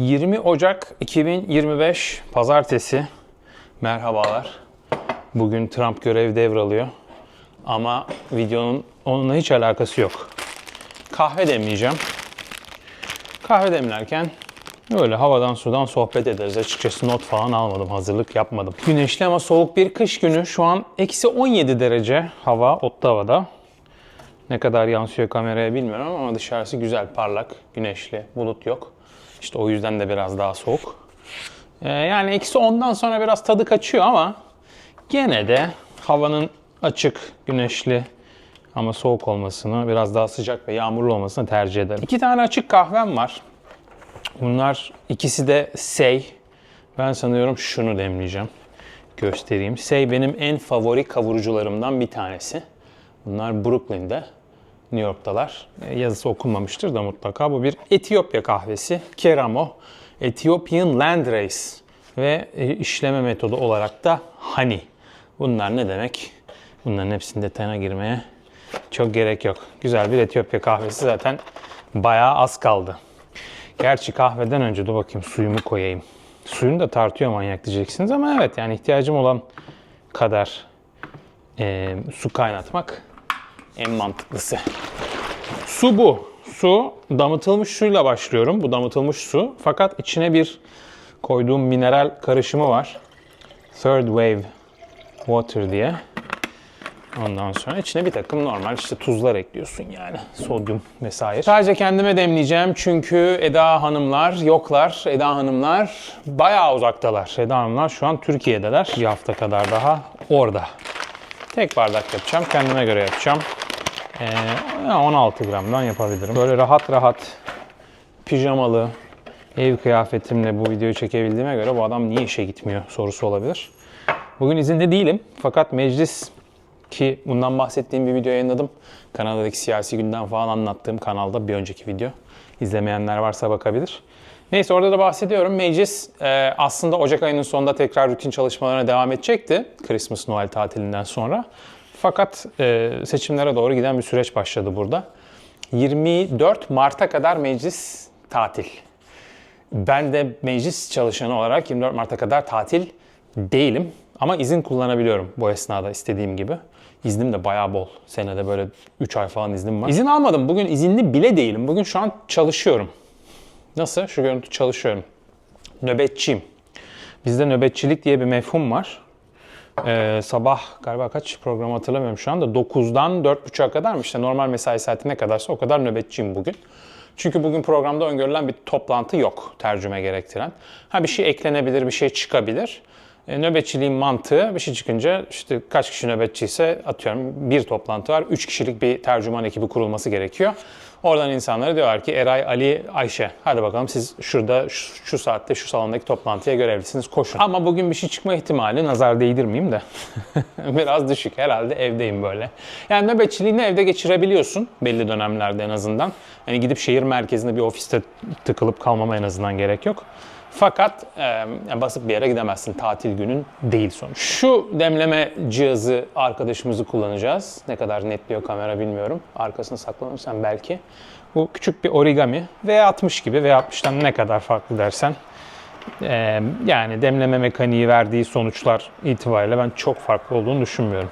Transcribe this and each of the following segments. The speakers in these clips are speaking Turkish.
20 Ocak 2025 Pazartesi. Merhabalar. Bugün Trump görev devralıyor. Ama videonun onunla hiç alakası yok. Kahve demleyeceğim. Kahve demlerken Öyle havadan sudan sohbet ederiz. Açıkçası not falan almadım, hazırlık yapmadım. Güneşli ama soğuk bir kış günü. Şu an eksi 17 derece hava Ottawa'da. Ne kadar yansıyor kameraya bilmiyorum ama dışarısı güzel, parlak, güneşli, bulut yok. İşte o yüzden de biraz daha soğuk. Ee, yani eksi 10'dan sonra biraz tadı kaçıyor ama gene de havanın açık, güneşli ama soğuk olmasını, biraz daha sıcak ve yağmurlu olmasını tercih ederim. İki tane açık kahvem var. Bunlar ikisi de Sey. Ben sanıyorum şunu demleyeceğim. Göstereyim. Sey benim en favori kavurucularımdan bir tanesi. Bunlar Brooklyn'de. New York'talar. E, Yazısı okunmamıştır da mutlaka. Bu bir Etiyopya kahvesi. Keramo. Ethiopian Landrace. Ve e, işleme metodu olarak da Honey. Bunlar ne demek? Bunların hepsinin detayına girmeye çok gerek yok. Güzel bir Etiyopya kahvesi zaten bayağı az kaldı. Gerçi kahveden önce dur bakayım suyumu koyayım. Suyunu da tartıyor manyak diyeceksiniz ama evet yani ihtiyacım olan kadar e, su kaynatmak en mantıklısı. Su bu. Su damıtılmış suyla başlıyorum. Bu damıtılmış su. Fakat içine bir koyduğum mineral karışımı var. Third Wave Water diye. Ondan sonra içine bir takım normal işte tuzlar ekliyorsun yani. Sodyum vesaire. Sadece kendime demleyeceğim çünkü Eda Hanımlar yoklar. Eda Hanımlar bayağı uzaktalar. Eda Hanımlar şu an Türkiye'deler. Bir hafta kadar daha orada. Tek bardak yapacağım. Kendime göre yapacağım. Ee, 16 gramdan yapabilirim. Böyle rahat rahat pijamalı ev kıyafetimle bu videoyu çekebildiğime göre bu adam niye işe gitmiyor sorusu olabilir. Bugün izinde değilim fakat meclis ki bundan bahsettiğim bir video yayınladım. Kanada'daki siyasi gündem falan anlattığım kanalda bir önceki video. İzlemeyenler varsa bakabilir. Neyse orada da bahsediyorum. Meclis e, aslında Ocak ayının sonunda tekrar rutin çalışmalarına devam edecekti. Christmas Noel tatilinden sonra. Fakat e, seçimlere doğru giden bir süreç başladı burada. 24 Mart'a kadar meclis tatil. Ben de meclis çalışanı olarak 24 Mart'a kadar tatil değilim. Ama izin kullanabiliyorum bu esnada istediğim gibi. İznim de bayağı bol. Senede böyle 3 ay falan iznim var. İzin almadım. Bugün izinli bile değilim. Bugün şu an çalışıyorum. Nasıl? Şu görüntü çalışıyorum. Nöbetçiyim. Bizde nöbetçilik diye bir mefhum var. Ee, sabah galiba kaç program hatırlamıyorum şu anda. 9'dan 4.30'a kadar mı? İşte normal mesai saati ne kadarsa o kadar nöbetçiyim bugün. Çünkü bugün programda öngörülen bir toplantı yok tercüme gerektiren. Ha bir şey eklenebilir, bir şey çıkabilir. E, nöbetçiliğin mantığı bir şey çıkınca işte kaç kişi nöbetçiyse atıyorum bir toplantı var. Üç kişilik bir tercüman ekibi kurulması gerekiyor. Oradan insanlara diyorlar ki Eray, Ali, Ayşe hadi bakalım siz şurada şu, şu saatte şu salondaki toplantıya görevlisiniz koşun. Ama bugün bir şey çıkma ihtimali nazar değdirmeyeyim de biraz düşük herhalde evdeyim böyle. Yani nöbetçiliğini evde geçirebiliyorsun belli dönemlerde en azından. Hani gidip şehir merkezinde bir ofiste tıkılıp kalmama en azından gerek yok. Fakat e, basıp bir yere gidemezsin. Tatil günün değil sonuç. Şu demleme cihazı arkadaşımızı kullanacağız. Ne kadar netliyor kamera bilmiyorum. Arkasını saklanırsan belki. Bu küçük bir origami. V60 gibi. V60'tan ne kadar farklı dersen. E, yani demleme mekaniği verdiği sonuçlar itibariyle ben çok farklı olduğunu düşünmüyorum.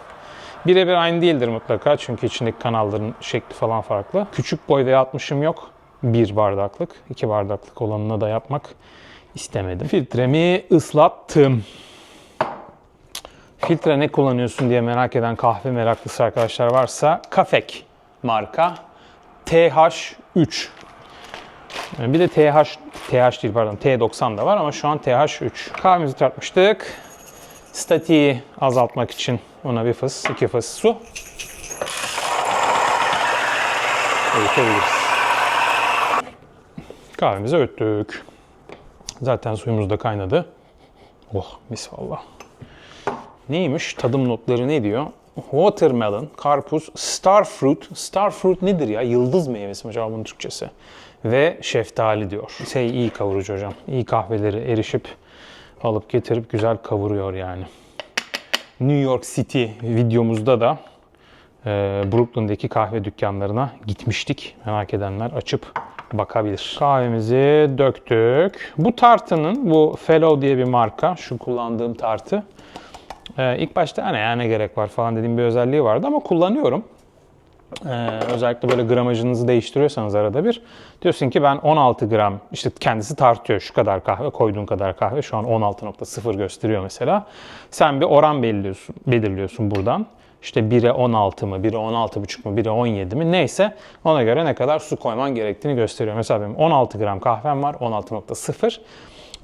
Birebir aynı değildir mutlaka çünkü içindeki kanalların şekli falan farklı. Küçük boy V60'ım yok. Bir bardaklık, iki bardaklık olanına da yapmak istemedim. Filtremi ıslattım. Filtre ne kullanıyorsun diye merak eden kahve meraklısı arkadaşlar varsa Kafek marka TH3. Bir de TH, TH değil pardon T90 da var ama şu an TH3. Kahvemizi tartmıştık. Statiği azaltmak için ona bir fıs, iki fıs su. Öğütebiliriz. Kahvemizi öğüttük. Zaten suyumuz da kaynadı. Oh mis valla. Neymiş? Tadım notları ne diyor? Watermelon, karpuz, starfruit. Starfruit nedir ya? Yıldız meyvesi mi acaba bunun Türkçesi? Ve şeftali diyor. Şey iyi kavurucu hocam. İyi kahveleri erişip alıp getirip güzel kavuruyor yani. New York City videomuzda da e, Brooklyn'deki kahve dükkanlarına gitmiştik. Merak edenler açıp bakabilir. Kahvemizi döktük. Bu tartının, bu Fellow diye bir marka, şu kullandığım tartı. Ee, ilk başta hani ne gerek var falan dediğim bir özelliği vardı ama kullanıyorum. Ee, özellikle böyle gramajınızı değiştiriyorsanız arada bir diyorsun ki ben 16 gram işte kendisi tartıyor şu kadar kahve koyduğun kadar kahve şu an 16.0 gösteriyor mesela. Sen bir oran belirliyorsun, belirliyorsun buradan. İşte 1'e 16 mı, 1'e 16,5 mu, 1'e 17 mi neyse ona göre ne kadar su koyman gerektiğini gösteriyor. Mesela benim 16 gram kahvem var 16.0.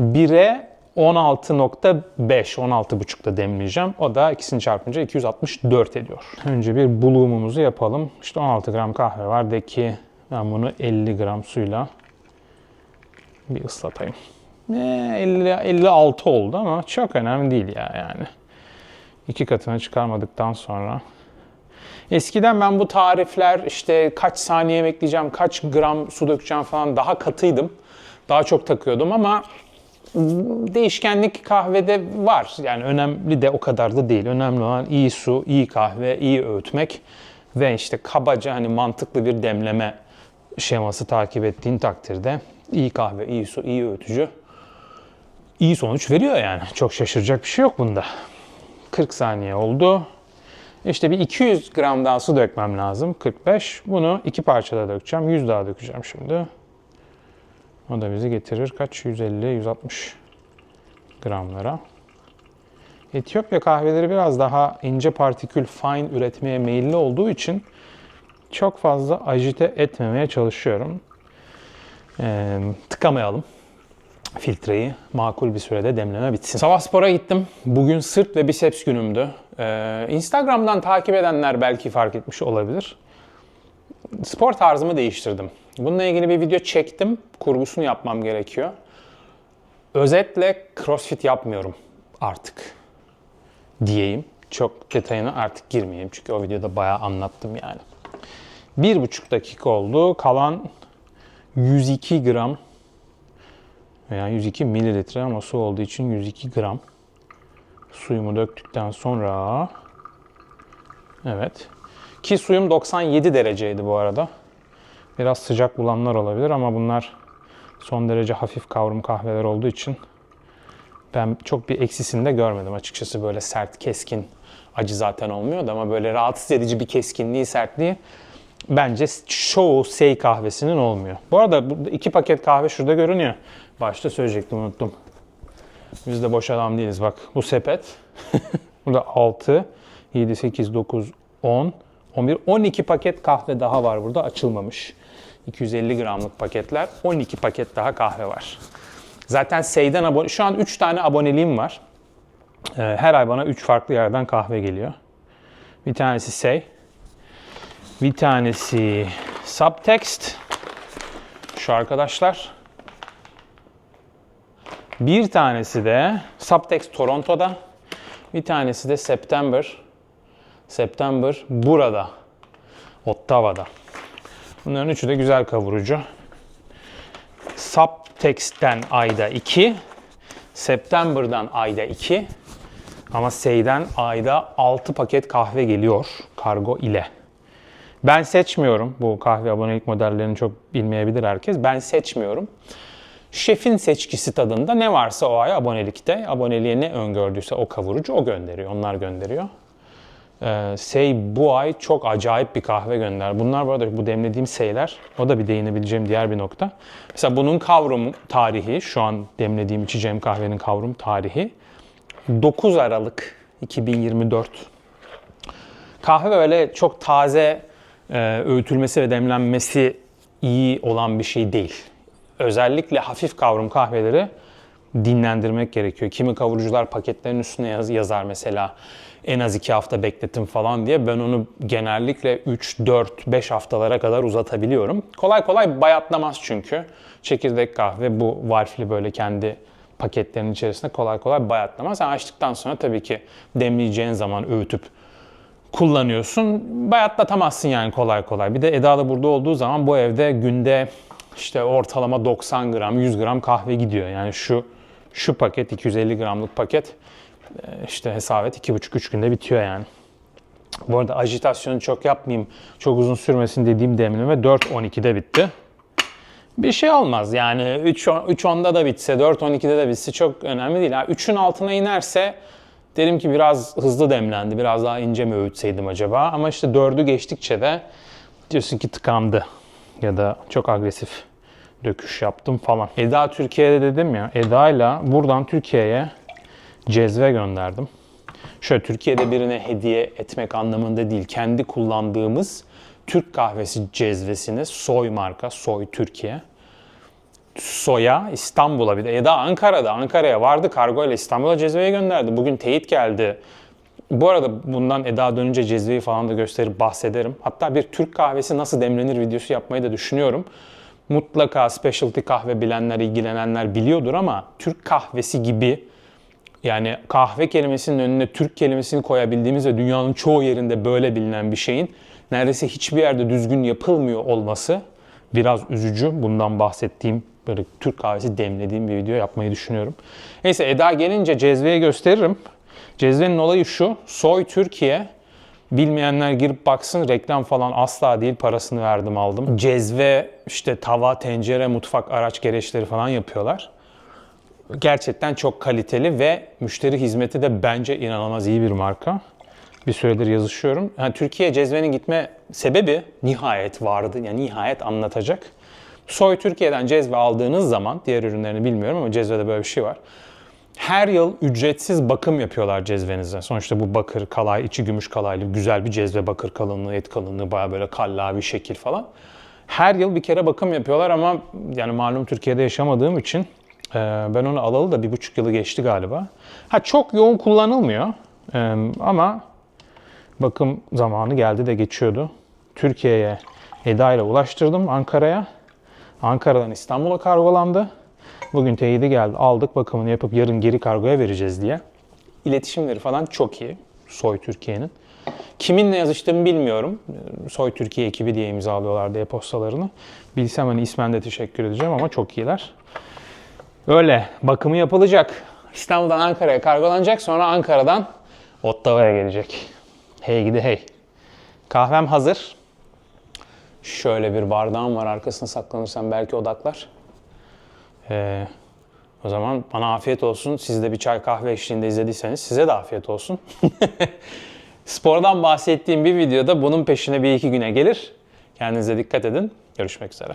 1'e 16.5, 16.5'da demleyeceğim. O da ikisini çarpınca 264 ediyor. Önce bir bulumumuzu yapalım. İşte 16 gram kahve var. De ki ben bunu 50 gram suyla bir ıslatayım. Ee, 50, 56 oldu ama çok önemli değil ya yani. İki katına çıkarmadıktan sonra. Eskiden ben bu tarifler işte kaç saniye bekleyeceğim, kaç gram su dökeceğim falan daha katıydım. Daha çok takıyordum ama değişkenlik kahvede var. Yani önemli de o kadar da değil. Önemli olan iyi su, iyi kahve, iyi öğütmek ve işte kabaca hani mantıklı bir demleme şeması takip ettiğin takdirde iyi kahve, iyi su, iyi öğütücü iyi sonuç veriyor yani. Çok şaşıracak bir şey yok bunda. 40 saniye oldu. İşte bir 200 gram daha su dökmem lazım. 45. Bunu iki parçada dökeceğim. 100 daha dökeceğim şimdi. O da bizi getirir kaç? 150-160 gramlara. Etiyopya kahveleri biraz daha ince partikül fine üretmeye meyilli olduğu için çok fazla ajite etmemeye çalışıyorum. Ee, tıkamayalım filtreyi makul bir sürede demleme bitsin. Sabah spora gittim. Bugün sırt ve biceps günümdü. Ee, Instagram'dan takip edenler belki fark etmiş olabilir. Spor tarzımı değiştirdim. Bununla ilgili bir video çektim. Kurgusunu yapmam gerekiyor. Özetle crossfit yapmıyorum artık diyeyim. Çok detayına artık girmeyeyim çünkü o videoda bayağı anlattım yani. Bir buçuk dakika oldu. Kalan 102 gram veya 102 mililitre ama su olduğu için 102 gram suyumu döktükten sonra evet ki suyum 97 dereceydi bu arada. Biraz sıcak bulanlar olabilir ama bunlar son derece hafif kavrum kahveler olduğu için ben çok bir eksisini de görmedim açıkçası böyle sert, keskin acı zaten olmuyordu ama böyle rahatsız edici bir keskinliği, sertliği bence çoğu sey kahvesinin olmuyor. Bu arada iki paket kahve şurada görünüyor. Başta söyleyecektim unuttum. Biz de boş adam değiliz bak. Bu sepet. Burada 6, 7, 8, 9, 10, 11, 12 paket kahve daha var burada açılmamış. 250 gramlık paketler. 12 paket daha kahve var. Zaten Sey'den abone... Şu an 3 tane aboneliğim var. Ee, Her ay bana 3 farklı yerden kahve geliyor. Bir tanesi Sey. Bir tanesi Subtext. Şu arkadaşlar. Bir tanesi de Subtext Toronto'da. Bir tanesi de September. September burada. Ottawa'da. Bunların üçü de güzel kavurucu. Subtext'ten ayda 2. September'dan ayda 2. Ama Sey'den ayda 6 paket kahve geliyor kargo ile. Ben seçmiyorum. Bu kahve abonelik modellerini çok bilmeyebilir herkes. Ben seçmiyorum. Şefin seçkisi tadında ne varsa o ay abonelikte, aboneliğe ne öngördüyse o kavurucu o gönderiyor. Onlar gönderiyor. Ee, Sey bu ay çok acayip bir kahve gönder. Bunlar bu arada bu demlediğim Seyler. O da bir değinebileceğim diğer bir nokta. Mesela bunun kavrum tarihi, şu an demlediğim içeceğim kahvenin kavrum tarihi 9 Aralık 2024. Kahve böyle çok taze e, öğütülmesi ve demlenmesi iyi olan bir şey değil. Özellikle hafif kavrum kahveleri dinlendirmek gerekiyor. Kimi kavurucular paketlerin üstüne yaz, yazar mesela en az 2 hafta bekletin falan diye. Ben onu genellikle 3, 4, 5 haftalara kadar uzatabiliyorum. Kolay kolay bayatlamaz çünkü. Çekirdek kahve bu valfli böyle kendi paketlerin içerisinde kolay kolay bayatlamaz. Sen açtıktan sonra tabii ki demleyeceğin zaman öğütüp kullanıyorsun. Bayatlatamazsın yani kolay kolay. Bir de Eda da burada olduğu zaman bu evde günde işte ortalama 90 gram, 100 gram kahve gidiyor. Yani şu şu paket 250 gramlık paket e, işte hesap et 2,5-3 günde bitiyor yani. Bu arada ajitasyonu çok yapmayayım, çok uzun sürmesin dediğim demleme 4.12'de bitti. Bir şey olmaz yani 3 3.10'da da bitse 4.12'de de bitse çok önemli değil. Ha, 3'ün altına inerse derim ki biraz hızlı demlendi. Biraz daha ince mi öğütseydim acaba? Ama işte 4'ü geçtikçe de diyorsun ki tıkandı. Ya da çok agresif döküş yaptım falan. Eda Türkiye'de dedim ya. Eda'yla buradan Türkiye'ye cezve gönderdim. Şöyle Türkiye'de birine hediye etmek anlamında değil. Kendi kullandığımız Türk kahvesi cezvesini soy marka, soy Türkiye. Soya İstanbul'a bir de Eda Ankara'da. Ankara'ya vardı kargo ile İstanbul'a cezveye gönderdi. Bugün teyit geldi. Bu arada bundan Eda dönünce cezveyi falan da gösterip bahsederim. Hatta bir Türk kahvesi nasıl demlenir videosu yapmayı da düşünüyorum. Mutlaka specialty kahve bilenler, ilgilenenler biliyordur ama Türk kahvesi gibi yani kahve kelimesinin önüne Türk kelimesini koyabildiğimiz ve dünyanın çoğu yerinde böyle bilinen bir şeyin neredeyse hiçbir yerde düzgün yapılmıyor olması biraz üzücü. Bundan bahsettiğim böyle Türk kahvesi demlediğim bir video yapmayı düşünüyorum. Neyse Eda gelince cezveye gösteririm. Cezvenin olayı şu. Soy Türkiye. Bilmeyenler girip baksın reklam falan asla değil parasını verdim aldım. Cezve işte tava, tencere, mutfak araç gereçleri falan yapıyorlar gerçekten çok kaliteli ve müşteri hizmeti de bence inanılmaz iyi bir marka. Bir süredir yazışıyorum. Yani Türkiye cezvenin gitme sebebi nihayet vardı. Yani nihayet anlatacak. Soy Türkiye'den cezve aldığınız zaman, diğer ürünlerini bilmiyorum ama cezvede böyle bir şey var. Her yıl ücretsiz bakım yapıyorlar cezvenize. Sonuçta bu bakır, kalay, içi gümüş kalaylı güzel bir cezve bakır kalınlığı, et kalınlığı, baya böyle kallavi şekil falan. Her yıl bir kere bakım yapıyorlar ama yani malum Türkiye'de yaşamadığım için e, ben onu alalı da bir buçuk yılı geçti galiba. Ha çok yoğun kullanılmıyor E, ama bakım zamanı geldi de geçiyordu. Türkiye'ye Eda ile ulaştırdım Ankara'ya. Ankara'dan İstanbul'a kargolandı. Bugün teyidi geldi. Aldık bakımını yapıp yarın geri kargoya vereceğiz diye. İletişimleri falan çok iyi. Soy Türkiye'nin. Kiminle yazıştığımı bilmiyorum. Soy Türkiye ekibi diye imzalıyorlardı e-postalarını. Bilsem hani ismen de teşekkür edeceğim ama çok iyiler. Öyle bakımı yapılacak. İstanbul'dan Ankara'ya kargolanacak. Sonra Ankara'dan Ottawa'ya gelecek. Hey gidi hey. Kahvem hazır. Şöyle bir bardağım var arkasına saklanırsam belki odaklar. Ee, o zaman bana afiyet olsun. Siz de bir çay kahve eşliğinde izlediyseniz size de afiyet olsun. Spordan bahsettiğim bir videoda bunun peşine bir iki güne gelir. Kendinize dikkat edin. Görüşmek üzere.